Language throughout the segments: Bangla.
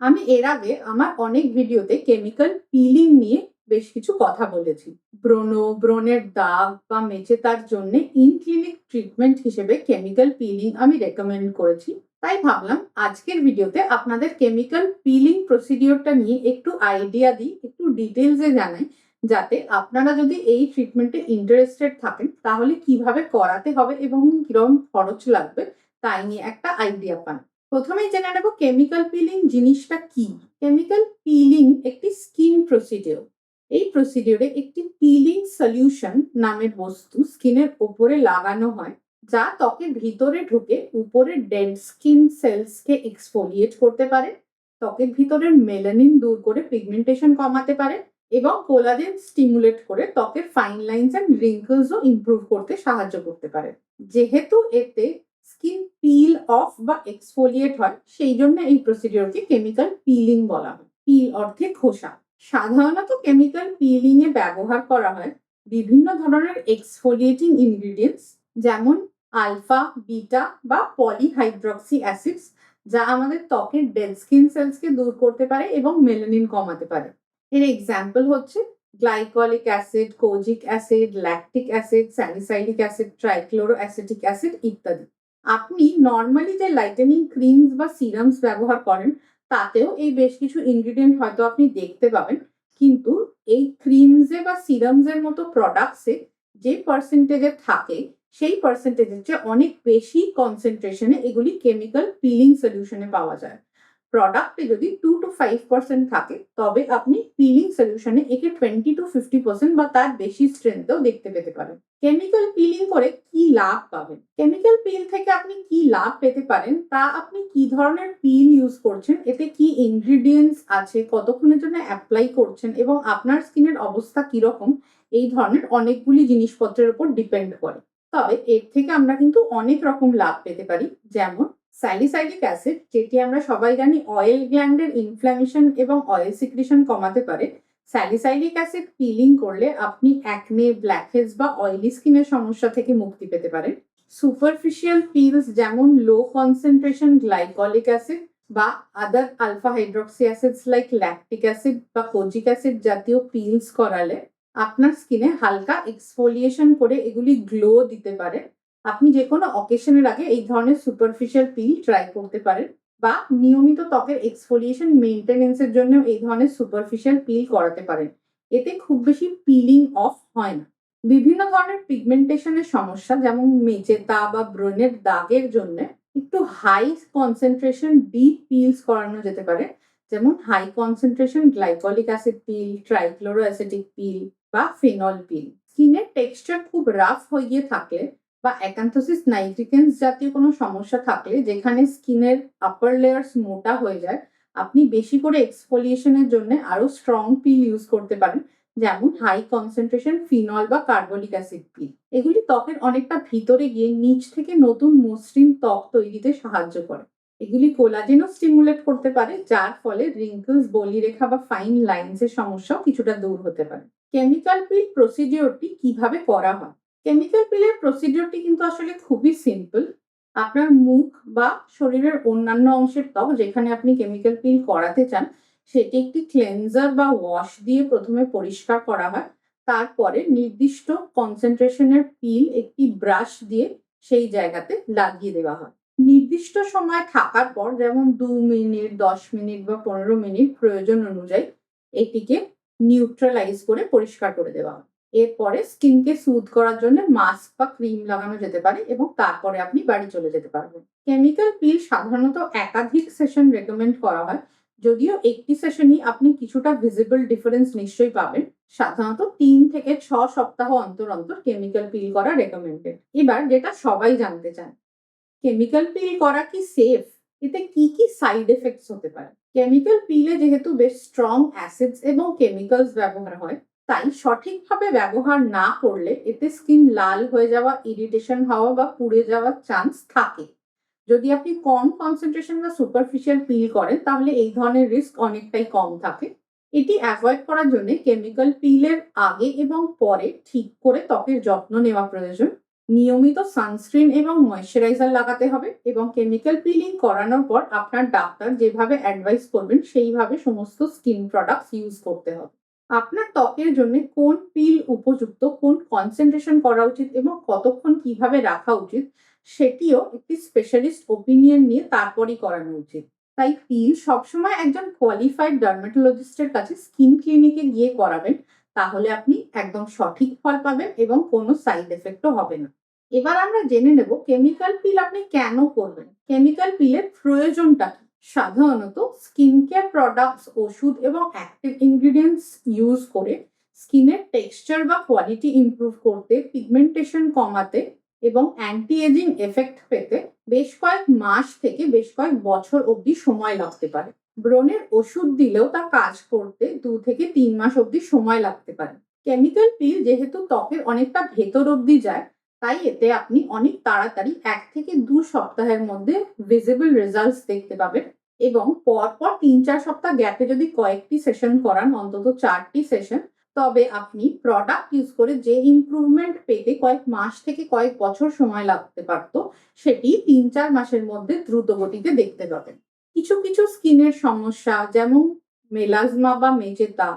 আমি এর আগে আমার অনেক ভিডিওতে কেমিক্যাল পিলিং নিয়ে বেশ কিছু কথা বলেছি। ব্রণ, ব্রণের দাগ বা মেচে তার জন্য ইন ক্লিনিক ট্রিটমেন্ট হিসেবে কেমিক্যাল পিলিং আমি রেকমেন্ড করেছি। তাই ভাবলাম আজকের ভিডিওতে আপনাদের কেমিক্যাল পিলিং প্রসিডিওরটা নিয়ে একটু আইডিয়া দিই, একটু ডিটেলসে জানাই, যাতে আপনারা যদি এই ট্রিটমেন্টে ইন্টারেস্টেড থাকেন, তাহলে কীভাবে করাতে হবে এবং কীরকম খরচ লাগবে, তাই নিয়ে একটা আইডিয়া পান। প্রথমেই জেনে নেব কেমিক্যাল পিলিং জিনিসটা কি? কেমিক্যাল পিলিং একটি স্কিন প্রসিডিওর এই প্রসিডিওরে একটি পিলিং সলিউশন নামের বস্তু স্কিনের উপরে লাগানো হয়, যা ত্বকের ভিতরে ঢুকে উপরে ডেড স্কিন সেলসকে এক্সফোলিয়েট করতে পারে ত্বকের ভিতরের মেলানিন দূর করে পিগমেন্টেশন কমাতে পারে এবং কোলাজেন স্টিমুলেট করে ত্বকের ফাইন লাইন্স অ্যান্ড রিঙ্কলসও ইমপ্রুভ করতে সাহায্য করতে পারে। যেহেতু এতে স্কিন পিল অফ বা এক্সফোলিয়েট হয়, সেই জন্য এই প্রসিডিওরকে কেমিক্যাল পিলিং বলা হয়। পিল অর্থে খোসা সাধারণত কেমিক্যাল পিলিং এ ব্যবহার করা হয় বিভিন্ন ধরনের এক্সফোলিয়েটিং ইনগ্রিডিয়েন্টস যেমন আলফা বিটা বা পলিহাইড্রক্সি অ্যাসিডস যা আমাদের ত্বকের ডেড স্কিন সেলসকে দূর করতে পারে এবং মেলানিন কমাতে পারে। এর এক্সাম্পল হচ্ছে glycolic acid kojic acid lactic acid salicylic acid trichloroacetic acid ইত্যাদি। আপনি নর্মালি যে লাইটেনিং ক্রিমস বা সিরামস ব্যবহার করেন, তাতেও এই বেশ কিছু ইনগ্রিডিয়েন্ট হয়তো আপনি দেখতে পাবেন। কিন্তু এই ক্রিমসে বা সিরামসের মতো প্রোডাক্টসে যে পার্সেন্টেজে থাকে, সেই পার্সেন্টেজের চেয়ে অনেক বেশি কনসেন্ট্রেশনে এগুলি কেমিক্যাল পিলিং সলিউশনে পাওয়া যায়। প্রোডাক্টে যদি টু টু ফাইভ পার্সেন্ট থাকে, তবে আপনি পিলিং সলিউশনে একে টোয়েন্টি টু ফিফটি পার্সেন্ট বা তার বেশি স্ট্রেংথেও দেখতে পেতে পারেন। কেমিক্যাল পিলিং করে কি লাভ পাবেন? কেমিক্যাল পিল থেকে আপনি কি লাভ পেতে পারেন? তা আপনি কি ধরনের পিল ইউজ করছেন? এতে কি ইনগ্রিডিয়েন্টস আছে? কতক্ষণের জন্য অ্যাপ্লাই করছেন? এবং আপনার স্কিনের অবস্থা কীরকম এই ধরনের অনেকগুলি জিনিসপত্রের উপর ডিপেন্ড করে। তবে এর থেকে আমরা কিন্তু অনেক রকম লাভ পেতে পারি। যেমন স্যালিসাইলিক অ্যাসিড, যেটি আমরা সবাই জানি অয়েল গ্ল্যান্ডের ইনফ্ল্যামেশন এবং অয়েল সিক্রেশন কমাতে পারে, স্যালিসাইলিক অ্যাসিড পিলিং করলে আপনি অ্যাকনে ব্ল্যাকহেডস বা অয়েলি স্কিনের সমস্যা থেকে মুক্তি পেতে পারেন। সুপারফিশিয়াল পিলস যেমন লো কনসেন্ট্রেশন গ্লাইকলিক অ্যাসিড বা other alpha hydroxy acids like lactic acid বা কোজিক অ্যাসিড জাতীয় পিলস করালে আপনার স্কিনে হালকা এক্সফোলিয়েশন করে এগুলি গ্লো দিতে পারে। আপনি যে কোনো অকেশনের আগে এই ধরনের সুপারফিশিয়াল পিল ট্রাই করতে পারেন বা নিয়মিত ত্বকের এক্সফোলিয়েশন মেনটেনেন্সের জন্য এই ধরনের সুপারফিশিয়াল পিল করাতে পারেন। এতে খুব বেশি পিলিং অফ হয় না। বিভিন্ন ধরনের পিগমেন্টেশনের সমস্যা, যেমন মেচেতা বা ব্রণের দাগের জন্য একটু হাই কনসেন্ট্রেশন ডিপ পিলস করানো যেতে পারে, যেমন high concentration glycolic acid peel trichloro acidic peel বা ফেনল পিল স্কিনের টেক্সচার খুব রাফ হয়ে গিয়ে থাকলে বা অ্যাকান্থোসিস নাইট্রিকেন্স জাতীয় কোনো সমস্যা থাকলে যেখানে স্কিনের আপার লেয়ার্স মোটা হয়ে যায়, আপনি বেশি করে এক্সফোলিয়েশনের জন্য আরও স্ট্রং পিল ইউজ করতে পারেন, যেমন হাই কনসেন্ট্রেশন ফিনল বা কার্বলিক অ্যাসিড পিল এগুলি ত্বকের অনেকটা ভিতরে গিয়ে নিচ থেকে নতুন মসৃণ ত্বক তৈরিতে সাহায্য করে। এগুলি কোলাজেনও স্টিমুলেট করতে পারে, যার ফলে রিঙ্কলস বলিরেখা বা ফাইন লাইন্সের সমস্যাও কিছুটা দূর হতে পারে। কেমিক্যাল পিল প্রসিডিওরটি কীভাবে করা হয়? কেমিক্যাল পিলের প্রসিডিওরটি কিন্তু আসলে খুবই সিম্পল আপনার মুখ বা শরীরের অন্যান্য অংশের ত্বক যেখানে আপনি কেমিক্যাল পিল করাতে চান, সেটি একটি ক্লেনজার বা ওয়াশ দিয়ে প্রথমে পরিষ্কার করা হয়। তারপরে নির্দিষ্ট কনসেন্ট্রেশনের পিল একটি ব্রাশ দিয়ে সেই জায়গাতে লাগিয়ে দেওয়া হয়। নির্দিষ্ট সময় থাকার পর, যেমন দু মিনিট, দশ মিনিট বা পনেরো মিনিট প্রয়োজন অনুযায়ী, এটিকে নিউট্রালাইজ করে পরিষ্কার করে দেওয়া হয়। এরপরে স্কিনকে সুদ করার জন্য মাস্ক বা ক্রিম লাগানো যেতে পারে এবং তারপরে আপনি বাড়ি চলে যেতে পারবেন। কেমিক্যাল পিল সাধারণত একাধিক সেশন রেকমেন্ড করা হয়। যদিও একটি সেশনই আপনি কিছুটা ভিজিবল ডিফারেন্স নিশ্চয়ই পাবেন। সাধারণত তিন থেকে ছ সপ্তাহ অন্তর অন্তর কেমিক্যাল পিল করা রেকমেন্ডেড। এবার যেটা সবাই জানতে চান কেমিক্যাল পিল করা কি সেফ? এতে কি কি সাইড এফেক্টস হতে পারে? কেমিক্যাল পিলে যেহেতু বেশ স্ট্রং অ্যাসিডস এবং কেমিক্যালস ব্যবহার হয় তাই সঠিকভাবে ব্যবহার না করলে এতে স্কিন লাল হয়ে যাওয়া ইরিটেশন হওয়া বা পুড়ে যাওয়ার চান্স থাকে। যদি আপনি কম কনসেন্ট্রেশন বা সুপারফিশিয়াল পিল করেন, তাহলে এই ধরনের রিস্ক অনেকটাই কম থাকে। এটি অ্যাভয়েড করার জন্য কেমিক্যাল পিলের আগে এবং পরে ঠিক করে ত্বকের যত্ন নেওয়া প্রয়োজন। নিয়মিত সানস্ক্রিন এবং ময়শ্চারাইজার লাগাতে হবে এবং কেমিক্যাল পিলিং করানোর পর আপনার ডাক্তার যেভাবে অ্যাডভাইস করবেন, সেইভাবে সমস্ত স্কিন প্রোডাক্টস ইউজ করতে হবে। আপনার ত্বকের জন্য কোন পিল উপযুক্ত, কোন কনসেন্ট্রেশন করা উচিত এবং কতক্ষণ কীভাবে রাখা উচিত, সেটিও একটি স্পেশালিস্ট ওপিনিয়ন নিয়ে তারপরই করানো উচিত। তাই পিল সবসময় একজন কোয়ালিফাইড ডার্মেটোলজিস্টের কাছে স্কিন ক্লিনিকে গিয়ে করাবেন, তাহলে আপনি একদম সঠিক ফল পাবেন এবং কোনো সাইড এফেক্টও হবে না। এবার আমরা জেনে নেব কেমিক্যাল পিল আপনি কেন করবেন? কেমিক্যাল পিলের প্রয়োজনটা কি? সাধারণত স্কিন কেয়ার প্রোডাক্টস ওষুধ এবং অ্যাক্টিভ ইনগ্রিডিয়েন্টস ইউজ করে স্কিনের টেক্সচার বা কোয়ালিটি ইমপ্রুভ করতে পিগমেন্টেশন কমাতে এবং অ্যান্টি এজিং এফেক্ট পেতে বেশ কয়েক মাস থেকে বেশ কয়েক বছর অবধি সময় লাগতে পারে। ব্রণের ওষুধ দিলেও তা কাজ করতে দু থেকে তিন মাস অবধি সময় লাগতে পারে। কেমিক্যাল পিল যেহেতু ত্বকের অনেকটা ভেতর অবধি যায় তাই এতে আপনি অনেক তাড়াতাড়ি এক থেকে দু সপ্তাহের মধ্যে ভিজিবল রেজাল্টস দেখতে পাবেন এবং পরপর তিন চার সপ্তাহ গ্যাপে যদি কয়েকটি সেশন করান, অন্তত চারটি সেশন তবে আপনি প্রোডাক্ট ইউজ করে যে ইমপ্রুভমেন্ট পেতে কয়েক মাস থেকে কয়েক বছর সময় লাগতে পারত, সেটি তিন চার মাসের মধ্যে দ্রুত গতিতে দেখতে পাবেন। কিছু কিছু স্কিনের সমস্যা, যেমন মেলাজমা বা মেজেতা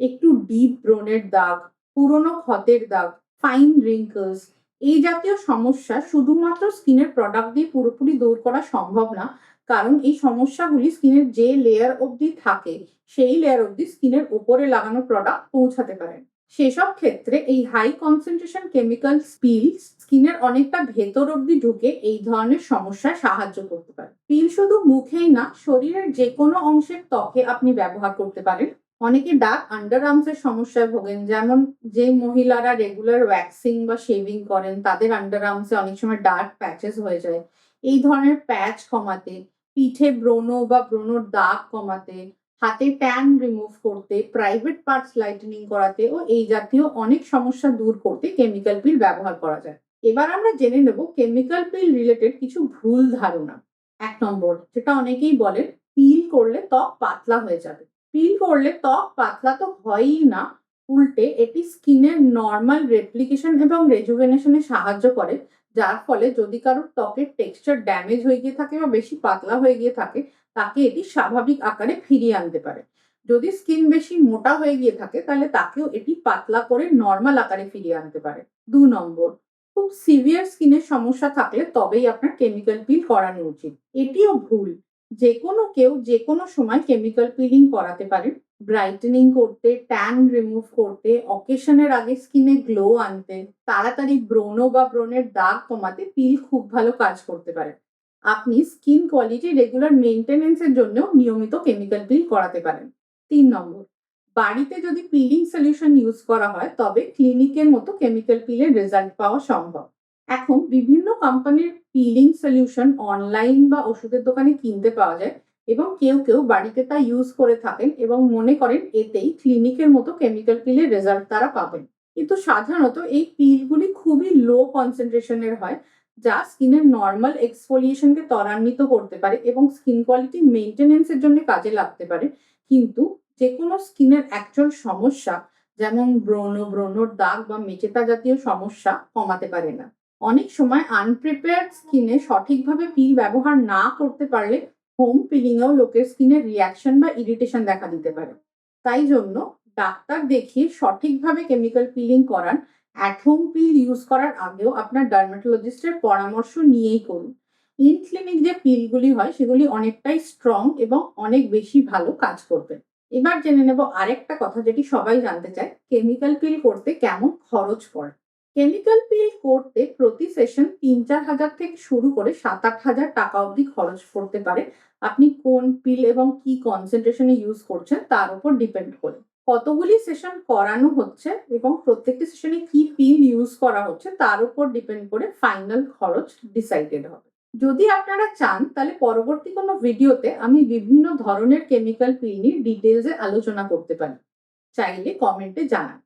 একটু ডিপ ব্রণের দাগ, পুরনো ক্ষতের দাগ ফাইন রিঙ্কলস এই জাতীয় সমস্যা শুধুমাত্র স্কিনের প্রোডাক্ট দিয়ে পুরোপুরি দূর করা সম্ভব না, কারণ এই সমস্যাগুলি স্কিনের যে লেয়ার অবধি থাকে, সেই লেয়ার অবধি স্কিনের উপরে লাগানো প্রোডাক্ট পৌঁছাতে পারে। সেসব ক্ষেত্রে এই হাই কনসেন্ট্রেশন কেমিক্যাল স্পিল স্কিনের অনেকটা ভেতর অবধি ঢুকে এই ধরনের সমস্যায় সাহায্য করতে পারে। পিল শুধু মুখেই না, শরীরের যে কোনো অংশের ত্বকে আপনি ব্যবহার করতে পারেন। অনেকে ডার্ক আন্ডার আর্মসের সমস্যায় ভোগেন। যেমন যে মহিলারা রেগুলার ওয়্যাক্সিং বা শেভিং করেন, তাদের আন্ডার আর্মসে অনেক সময় ডার্ক প্যাচেস হয়ে যায়। এই ধরনের প্যাচ কমাতে, পিঠে ব্রণ বা ব্রণর দাগ কমাতে, হাতে ট্যান রিমুভ করতে প্রাইভেট পার্টস লাইটেনিং করাতে ও এই জাতীয় অনেক সমস্যা দূর করতে কেমিক্যাল পিল ব্যবহার করা যায়। এবার আমরা জেনে নেব কেমিক্যাল পিল রিলেটেড কিছু ভুল ধারণা। এক নম্বর, যেটা অনেকেই বলেন পিল করলে ত্বক পাতলা হয়ে যাবে। পিল করলে ত্বক পাতলা তো হয়ই না। উল্টে এটি স্কিনের নর্মাল রেপ্লিকেশন এবং রেজুভেনেশনে সাহায্য করে, যার ফলে যদি কারোর ত্বকের টেক্সচার ড্যামেজ হয়ে গিয়ে থাকে বা বেশি পাতলা হয়ে গিয়ে থাকে, তাকে এটি স্বাভাবিক আকারে ফিরিয়ে আনতে পারে। যদি স্কিন বেশি মোটা হয়ে গিয়ে থাকে, তাহলে তাকেও এটি পাতলা করে নর্মাল আকারে ফিরিয়ে আনতে পারে। দু নম্বর, খুব সিভিয়ার স্কিনের সমস্যা থাকলে তবেই আপনার কেমিক্যাল পিল করানো উচিত। এটিও ভুল। যে কোনো কেউ যে কোনো সময় কেমিক্যাল পিলিং করাতে পারেন। ব্রাইটেনিং করতে ট্যান রিমুভ করতে অকেশনের আগে স্কিনে গ্লো আনতে, তাড়াতাড়ি ব্রণ বা ব্রণের দাগ কমাতে পিল খুব ভালো কাজ করতে পারে আপনি স্কিন কোয়ালিটি রেগুলার মেনটেনেন্সের জন্যও নিয়মিত কেমিক্যাল পিল করাতে পারেন। তিন নম্বর, বাড়িতে যদি পিলিং সলিউশন ইউজ করা হয়, তবে ক্লিনিকের মতো কেমিক্যাল পিলের রেজাল্ট পাওয়া সম্ভব। এখন বিভিন্ন কোম্পানির পিলিং সলিউশন অনলাইন বা ওষুধের দোকানে কিনতে পাওয়া যায় এবং কেউ কেউ বাড়িতে তা ইউজ করে থাকেন এবং মনে করেন এতেই ক্লিনিকের মতো কেমিক্যাল পিলের রেজাল্ট তারা পাবেন। কিন্তু সাধারণত এই পিলগুলি খুবই লো কনসেন্ট্রেশনের হয়, যা স্কিনের নর্মাল এক্সফোলিয়েশনকে ত্বরান্বিত করতে পারে এবং স্কিন কোয়ালিটি মেনটেনেন্সের জন্য কাজে লাগতে পারে। কিন্তু যে কোনো স্কিনের অ্যাকচুয়াল সমস্যা, যেমন ব্রণ, ব্রণর দাগ বা মেচেতা জাতীয় সমস্যা কমাতে পারে না। অনেক সময় আনপ্রিপেয়ার্ড স্কিনে সঠিকভাবে পিল ব্যবহার না করতে পারলে হোম পিলিংয়েও লোকের স্কিনের রিয়াকশন বা ইরিটেশন দেখা দিতে পারে। তাই জন্য ডাক্তার দেখিয়ে সঠিকভাবে কেমিক্যাল পিলিং করান অ্যাট হোম পিল ইউজ করার আগেও আপনার ডার্মাটোলজিস্টের পরামর্শ নিয়েই করুন। ইন ক্লিনিক যে পিলগুলি হয়, সেগুলি অনেকটাই স্ট্রং এবং অনেক বেশি ভালো কাজ করবে। এবার জেনে নেব আরেকটা কথা যেটি সবাই জানতে চায় কেমিক্যাল পিল করতে কেমন খরচ পড়ে? কেমিক্যাল পিল করতে প্রতি সেশন তিন চার হাজার থেকে শুরু করে সাত আট হাজার টাকা অবধি খরচ পড়তে পারে। আপনি কোন পিল এবং কি কনসেন্ট্রেশনে ইউজ করছেন তার উপর ডিপেন্ড করে। কতগুলি সেশন করানো হচ্ছে এবং প্রত্যেকটি সেশনে কি পিল ইউজ করা হচ্ছে তার উপর ডিপেন্ড করে ফাইনাল খরচ ডিসাইডেড হবে। যদি আপনারা চান, তাহলে পরবর্তী কোনো ভিডিওতে আমি বিভিন্ন ধরনের কেমিক্যাল পিল নিয়ে ডিটেলসে আলোচনা করতে পারি। চাইলে কমেন্টে জানান।